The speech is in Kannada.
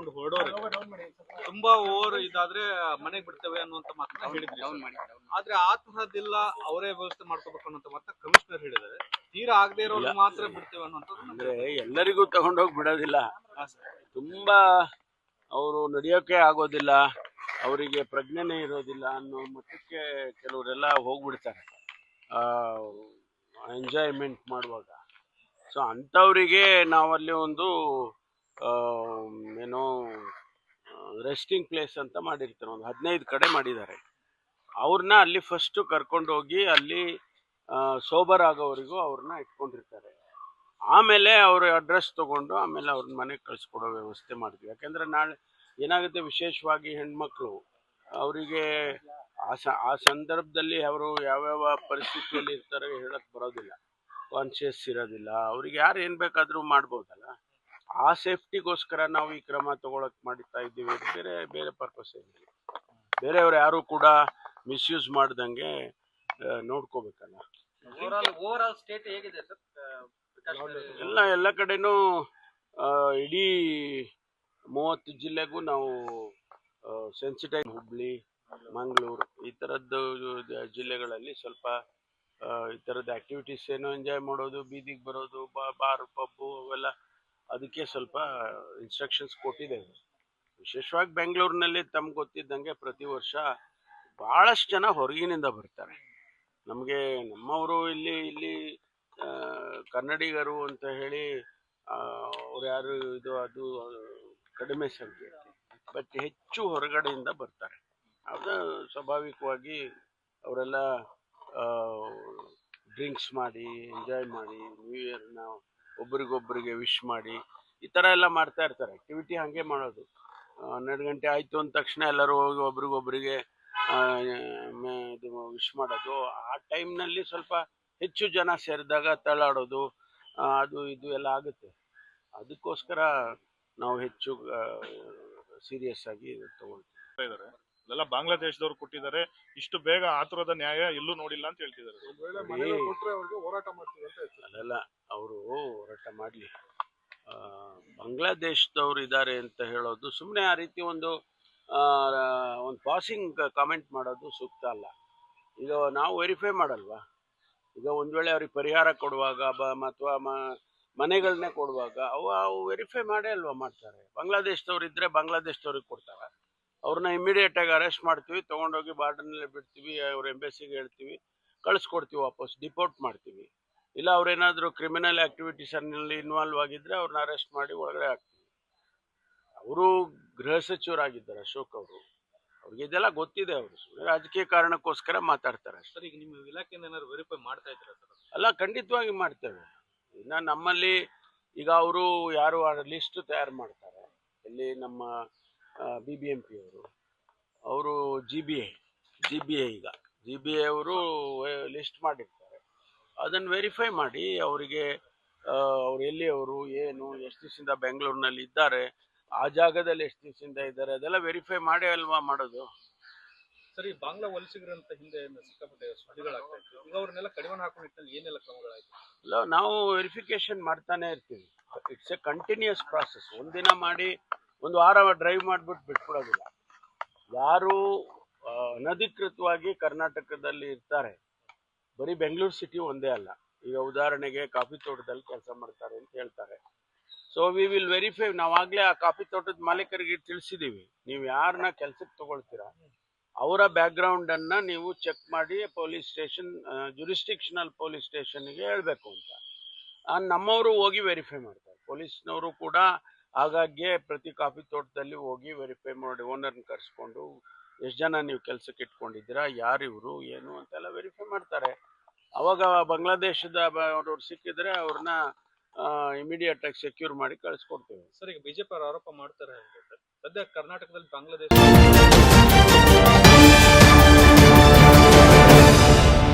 ಮಾಡ್ಕೊಂಡು ಹೊರಡೋರು. ತುಂಬಾ ಓವರ್ ಇದಾದ್ರೆ ಮನೆಗೆ ಬಿಡ್ತೇವೆ ಅನ್ನುವಂತ ಮಾತನ್ನ ಹೇಳಿದ್ರಿ ಆದ್ರೆ ಆ ತರದಿಲ್ಲ ಅವರೇ ವ್ಯವಸ್ಥೆ ಮಾಡ್ಕೋಬೇಕು ಅನ್ನೋಂತ ಮಾತನ್ನ ಕಮಿಷನರ್ ಹೇಳಿದ್ದಾರೆ. ತೀರಾ ಆಗದೆ ಇರೋರು ಮಾತ್ರ ಬಿಡ್ತೇವೆ ಅನ್ನುವಂಥದ್ದು ಅಂದ್ರೆ ಎಲ್ಲರಿಗೂ ತಗೊಂಡೋಗಿ ಬಿಡೋದಿಲ್ಲ. ತುಂಬಾ ಅವರು ನಡೆಯೋಕೆ ಆಗೋದಿಲ್ಲ ಅವರಿಗೆ ಪ್ರಜ್ಞೆನೇ ಇರೋದಿಲ್ಲ ಅನ್ನೋ ಮಟ್ಟಕ್ಕೆ ಕೆಲವರೆಲ್ಲ ಹೋಗ್ಬಿಡ್ತಾರೆ. ಎಂಜಾಯ್ಮೆಂಟ್ ಮಾಡುವಾಗ. ಸೊ ಅಂಥವರಿಗೆ ನಾವಲ್ಲಿ ಒಂದು ಏನೋ ರೆಸ್ಟಿಂಗ್ ಪ್ಲೇಸ್ ಅಂತ ಮಾಡಿರ್ತಾರೆ. ಒಂದು ಹದಿನೈದು ಕಡೆ ಮಾಡಿದ್ದಾರೆ. ಅವ್ರನ್ನ ಅಲ್ಲಿ ಫಸ್ಟು ಕರ್ಕೊಂಡು ಹೋಗಿ ಅಲ್ಲಿ ಸೋಬರ್ ಆಗೋವರೆಗೂ ಅವ್ರನ್ನ ಇಟ್ಕೊಂಡಿರ್ತಾರೆ. ಆಮೇಲೆ ಅವ್ರ ಅಡ್ರೆಸ್ ತಗೊಂಡು ಆಮೇಲೆ ಅವ್ರನ್ನ ಮನೆಗೆ ಕಳಿಸ್ಕೊಡೋ ವ್ಯವಸ್ಥೆ ಮಾಡ್ತೀವಿ. ಯಾಕೆಂದ್ರೆ ನಾಳೆ ಏನಾಗುತ್ತೆ ವಿಶೇಷವಾಗಿ ಹೆಣ್ಮಕ್ಳು, ಅವರಿಗೆ ಆ ಸ, ಆ ಸಂದರ್ಭದಲ್ಲಿ ಅವರು ಯಾವ್ಯಾವ ಪರಿಸ್ಥಿತಿಯಲ್ಲಿ ಇರ್ತಾರೆ ಹೇಳಕ್ಕೆ ಬರೋದಿಲ್ಲ. ಕಾನ್ಶಿಯಸ್ ಇರೋದಿಲ್ಲ. ಅವ್ರಿಗೆ ಯಾರು ಏನು ಬೇಕಾದರೂ ಮಾಡ್ಬೋದಲ್ಲ. ಆ ಸೇಫ್ಟಿಗೋಸ್ಕರ ನಾವು ಈ ಕ್ರಮ ತಗೊಳಕ್ ಮಾಡ್ತಾ ಇದ್ದೀವಿ ಬೇರೆ ಬೇರೆ ಪರ್ಪಸ್ ಏನಿಲ್ಲ. ಬೇರೆಯವ್ರು ಯಾರು ಕೂಡ ಮಿಸ್ಯೂಸ್ ಮಾಡ್ದಂಗೆ ನೋಡ್ಕೋಬೇಕಲ್ಲ. ಎಲ್ಲ ಎಲ್ಲ ಕಡೆನೂ ಇಡೀ ಮೂವತ್ತು ಜಿಲ್ಲೆಗೂ ನಾವು ಸೆನ್ಸಿಟೈವ್ ಹುಬ್ಳಿ ಮಂಗಳೂರು ಈ ಥರದ್ದು ಜಿಲ್ಲೆಗಳಲ್ಲಿ ಸ್ವಲ್ಪ ಈ ಥರದ ಆ್ಯಕ್ಟಿವಿಟೀಸ್ ಏನೋ ಎಂಜಾಯ್ ಮಾಡೋದು ಬೀದಿಗೆ ಬರೋದು ಬಾ ಬಾರ್ ಪಬ್ಬು ಅವೆಲ್ಲ ಅದಕ್ಕೆ ಸ್ವಲ್ಪ ಇನ್ಸ್ಟ್ರಕ್ಷನ್ಸ್ ಕೊಟ್ಟಿದ್ದೇವೆ ವಿಶೇಷವಾಗಿ ಬೆಂಗಳೂರಿನಲ್ಲಿ ತಮ್ಗೆ ಗೊತ್ತಿದ್ದಂಗೆ ಪ್ರತಿ ವರ್ಷ ಭಾಳಷ್ಟು ಜನ ಹೊರಗಿನಿಂದ ಬರ್ತಾರೆ. ನಮಗೆ ನಮ್ಮವರು ಇಲ್ಲಿ ಇಲ್ಲಿ ಕನ್ನಡಿಗರು ಅಂತ ಹೇಳಿ ಅವ್ರು ಯಾರು ಇದು, ಅದು ಕಡಿಮೆ ಸಂಖ್ಯೆ ಬಟ್ ಹೆಚ್ಚು ಹೊರಗಡೆಯಿಂದ ಬರ್ತಾರೆ. ಅದು ಸ್ವಾಭಾವಿಕವಾಗಿ ಅವರೆಲ್ಲ ಡ್ರಿಂಕ್ಸ್ ಮಾಡಿ ಎಂಜಾಯ್ ಮಾಡಿ ನ್ಯೂ ಇಯರ್ನ ಒಬ್ರಿಗೊಬ್ರಿಗೆ ವಿಶ್ ಮಾಡಿ ಈ ಥರ ಎಲ್ಲ ಮಾಡ್ತಾ ಇರ್ತಾರೆ. ಆ್ಯಕ್ಟಿವಿಟಿ ಹಾಗೆ ಮಾಡೋದು. ಹನ್ನೆರಡು ಗಂಟೆ ಆಯಿತು ಅಂದ ತಕ್ಷಣ ಎಲ್ಲರೂ ಹೋಗಿ ಒಬ್ರಿಗೊಬ್ರಿಗೆ ಇದು ವಿಶ್ ಮಾಡೋದು. ಆ ಟೈಮ್ನಲ್ಲಿ ಸ್ವಲ್ಪ ಹೆಚ್ಚು ಜನ ಸೇರಿದಾಗ ತಳ್ಳಾಡೋದು ಅದು ಇದು ಎಲ್ಲ ಆಗುತ್ತೆ. ಅದಕ್ಕೋಸ್ಕರ ನಾವು ಹೆಚ್ಚು ಸೀರಿಯಸ್ ಆಗಿ ತಗೊಳ್ತೀವಿ. ಇದೆಲ್ಲ ಬಾಂಗ್ಲಾದೇಶದವ್ರು ಕೊಟ್ಟಿದ್ದಾರೆ. ಇಷ್ಟು ಬೇಗ ಆತುರದ ನ್ಯಾಯ ಎಲ್ಲೂ ನೋಡಿಲ್ಲ ಅಂತ ಹೇಳ್ತಿದ್ದಾರೆ. ಅಲ್ಲ ಅವರು ಹೋರಾಟ ಮಾಡಲಿ. ಬಾಂಗ್ಲಾದೇಶದವ್ರು ಇದ್ದಾರೆ ಅಂತ ಹೇಳೋದು ಸುಮ್ಮನೆ ಆ ರೀತಿ ಒಂದು ಆ, ಒಂದು ಪಾಸಿಂಗ್ ಕಾಮೆಂಟ್ ಮಾಡೋದು ಸೂಕ್ತ ಅಲ್ಲ. ಈಗ ನಾವು ವೆರಿಫೈ ಮಾಡಲ್ವಾ? ಈಗ ಒಂದು ವೇಳೆ ಅವ್ರಿಗೆ ಪರಿಹಾರ ಕೊಡುವಾಗ ಬ ಅಥವಾ ಮ ಮನೆಗಳನ್ನೇ ಕೊಡುವಾಗ ಅವು ಅವು ವೆರಿಫೈ ಮಾಡೇ ಅಲ್ವಾ ಮಾಡ್ತಾರೆ? ಬಾಂಗ್ಲಾದೇಶದವ್ರು ಇದ್ದರೆ ಬಾಂಗ್ಲಾದೇಶದವ್ರಿಗೆ ಕೊಡ್ತಾರೆ? ಅವ್ರನ್ನ ಇಮಿಡಿಯೇಟಾಗಿ ಅರೆಸ್ಟ್ ಮಾಡ್ತೀವಿ ತೊಗೊಂಡೋಗಿ ಬಾರ್ಡರ್ನಲ್ಲೇ ಬಿಡ್ತೀವಿ ಅವ್ರ ಎಂಬೆಸಿಗೆ ಹೇಳ್ತೀವಿ ಕಳಿಸ್ಕೊಡ್ತೀವಿ ವಾಪಸ್ ಡಿಪೋರ್ಟ್ ಮಾಡ್ತೀವಿ. ಇಲ್ಲ ಅವ್ರೇನಾದರೂ ಕ್ರಿಮಿನಲ್ ಆ್ಯಕ್ಟಿವಿಟೀಸಲ್ಲಿ ಇನ್ವಾಲ್ವ್ ಆಗಿದ್ದರೆ ಅವ್ರನ್ನ ಅರೆಸ್ಟ್ ಮಾಡಿ ಒಳಗಡೆ ಹಾಕ್ತೀವಿ. ಅವರು ಗೃಹ ಸಚಿವರಾಗಿದ್ದಾರೆ ಅಶೋಕ್ ಅವರು. ಅವ್ರಿಗೆ ಇದೆಲ್ಲ ಗೊತ್ತಿದೆ ಅವರು. ರಾಜಕೀಯ ಕಾರಣಕ್ಕೋಸ್ಕರ ಮಾತಾಡ್ತಾರೆ ಸರ್ ಈಗ ನಿಮ್ಮ ಇಲಾಖೆಯಿಂದ ಏನಾದ್ರು ವೆರಿಫೈ ಮಾಡ್ತಾ ಇದ್ದೀರಾ ಸರ್? ಅಲ್ಲ ಖಂಡಿತವಾಗಿ ಮಾಡ್ತೇವೆ. ಇನ್ನು ನಮ್ಮಲ್ಲಿ ಈಗ ಅವರು ಯಾರು ಲಿಸ್ಟ್ ತಯಾರು ಮಾಡ್ತಾರೆ? ಇಲ್ಲಿ ನಮ್ಮ ಬಿ ಬಿ ಎಂ ಪಿ ಅವರು. ಅವರು G B I G B I ಈಗ. ಜಿ ಬಿ ಐ ಅವರು ಲಿಸ್ಟ್ ಮಾಡಿರ್ತಾರೆ. ಅದನ್ನು ವೆರಿಫೈ ಮಾಡಿ ಅವರಿಗೆ ಅವ್ರು ಎಲ್ಲಿ ಅವರು ಏನು ಎಷ್ಟು ದಿವಸದಿಂದ ಬೆಂಗಳೂರಿನಲ್ಲಿ ಇದ್ದಾರೆ ಆ ಜಾಗದಲ್ಲಿ ಎಷ್ಟು ದಿವಸದಿಂದ ಇದ್ದಾರೆ ಅದೆಲ್ಲ ವೆರಿಫೈ ಮಾಡಿ ಅಲ್ವಾ ಮಾಡೋದು? ಸರಿ ಬಾಂಗ್ಲಾ ವಲಸಿಗರಂತ ಹಿಂದೆ ಸಿಕ್ಕಾಪಟ್ಟೆ ಸುದ್ದಿಗಳಾಗ್ತಾ ಇತ್ತು. ಈಗ ಅವ್ರನ್ನೆಲ್ಲ ಕಡಿಮೆ ಹಾಕೋ ನಿಟ್ಟಿನಲ್ಲಿ ಏನೆಲ್ಲ ಕ್ರಮಗಳಾಯ್ತು? ಅಲ್ಲ ನಾವು ವೆರಿಫಿಕೇಶನ್ ಮಾಡ್ತಾನೆ ಇರ್ತೀವಿ. ಇಟ್ಸ್ ಎ ಕಂಟಿನ್ಯೂಸ್ ಪ್ರಾಸೆಸ್ ಒಂದಿನ ಮಾಡಿ ಒಂದು ವಾರ ಡ್ರೈವ್ ಮಾಡಿಬಿಟ್ಟು ಬಿಟ್ಬಿಡೋದಿಲ್ಲ. ಯಾರು ಅನಧಿಕೃತವಾಗಿ ಕರ್ನಾಟಕದಲ್ಲಿ ಇರ್ತಾರೆ. ಬರೀ ಬೆಂಗಳೂರು ಸಿಟಿ ಒಂದೇ ಅಲ್ಲ. ಈಗ ಉದಾಹರಣೆಗೆ ಕಾಫಿ ತೋಟದಲ್ಲಿ ಕೆಲಸ ಮಾಡ್ತಾರೆ ಅಂತ ಹೇಳ್ತಾರೆ. ಸೊ ವಿ ವಿಲ್ ವೆರಿಫೈ ನಾವಾಗಲೇ ಆ ಕಾಫಿ ತೋಟದ ಮಾಲೀಕರಿಗೆ ತಿಳಿಸಿದ್ದೀವಿ ನೀವು ಯಾರನ್ನ ಕೆಲ್ಸಕ್ಕೆ ತಗೊಳ್ತೀರಾ? ಅವರ ಬ್ಯಾಕ್ಗ್ರೌಂಡನ್ನು ನೀವು ಚೆಕ್ ಮಾಡಿ ಪೊಲೀಸ್ ಸ್ಟೇಷನ್ ಜುರಿಸ್ಟಿಕ್ಷನಲ್ ಪೊಲೀಸ್ ಸ್ಟೇಷನ್ಗೆ ಹೇಳಬೇಕು ಅಂತ. ನಮ್ಮವರು ಹೋಗಿ ವೆರಿಫೈ ಮಾಡ್ತಾರೆ. ಪೊಲೀಸ್ನವರು ಕೂಡ ಆಗಾಗ್ಗೆ ಪ್ರತಿ ಕಾಫಿ ತೋಟದಲ್ಲಿ ಹೋಗಿ ವೆರಿಫೈ ಮಾಡಿ ಓನರ್ನ ಕರೆಸ್ಕೊಂಡು, ಎಷ್ಟು ಜನ ನೀವು ಕೆಲಸಕ್ಕೆ ಇಟ್ಕೊಂಡಿದ್ದೀರಾ, ಯಾರು ಇವರು, ಏನು ಅಂತೆಲ್ಲ ವೆರಿಫೈ ಮಾಡ್ತಾರೆ. ಅವಾಗ ಬಾಂಗ್ಲಾದೇಶದ ಅವ್ರವ್ರು ಸಿಕ್ಕಿದ್ರೆ ಅವ್ರನ್ನ ಇಮಿಡಿಯೇಟ್ ಆಗಿ ಸೆಕ್ಯೂರ್ ಮಾಡಿ ಕಳಿಸ್ಕೊಡ್ತೇವೆ. ಸರ್, ಈಗ ಬಿಜೆಪಿ ಆರೋಪ ಮಾಡ್ತಾರೆ ಸದ್ಯ ಕರ್ನಾಟಕದಲ್ಲಿ ಬಾಂಗ್ಲಾದೇಶ